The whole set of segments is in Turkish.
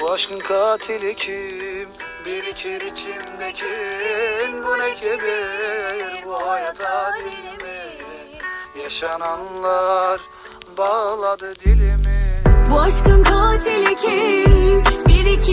Bu aşkın katili kim? Birikir içimdekin Bu ne kibir Bu hayata değil mi? Yaşananlar bağladı dilimi Bu aşkın katili kim? Birikir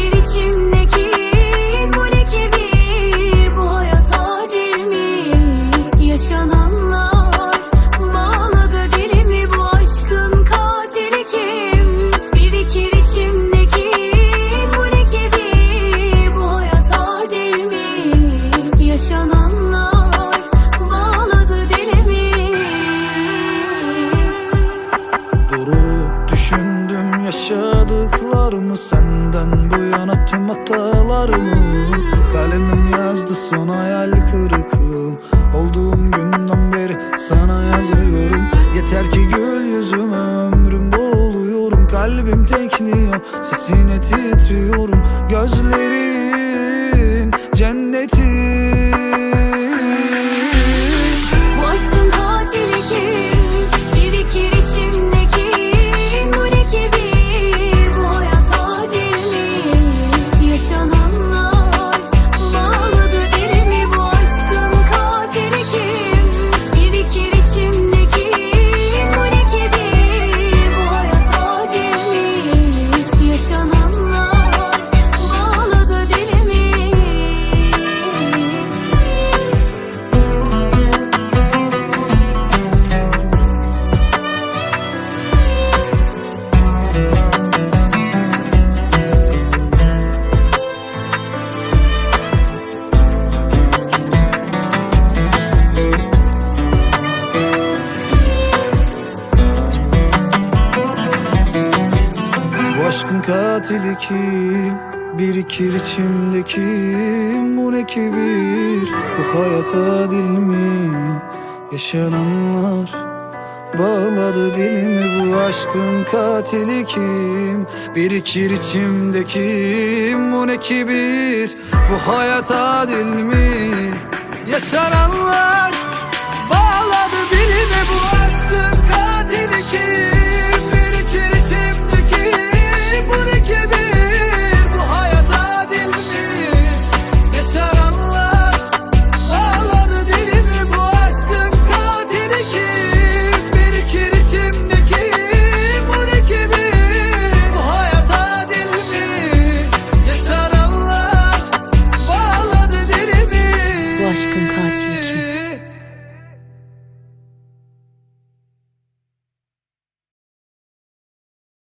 yaşadıklarımı Senden? Bu yana tüm hatalarımı Kalemim yazdı son hayal kırıklığım. Olduğum günden beri sana yazıyorum. Yeter ki gül yüzüme ömrümde oluyorum Kalbim tekniyor sesine titriyorum. Gözlerin cennetin aşkın katili kim? Birikir içimdeki bu ne kibir Bu hayat adil mi? Yaşananlar Bağladı dilimi bu aşkın katili kim? Birikir içimdeki bu ne kibir Bu hayat adil mi? Yaşananlar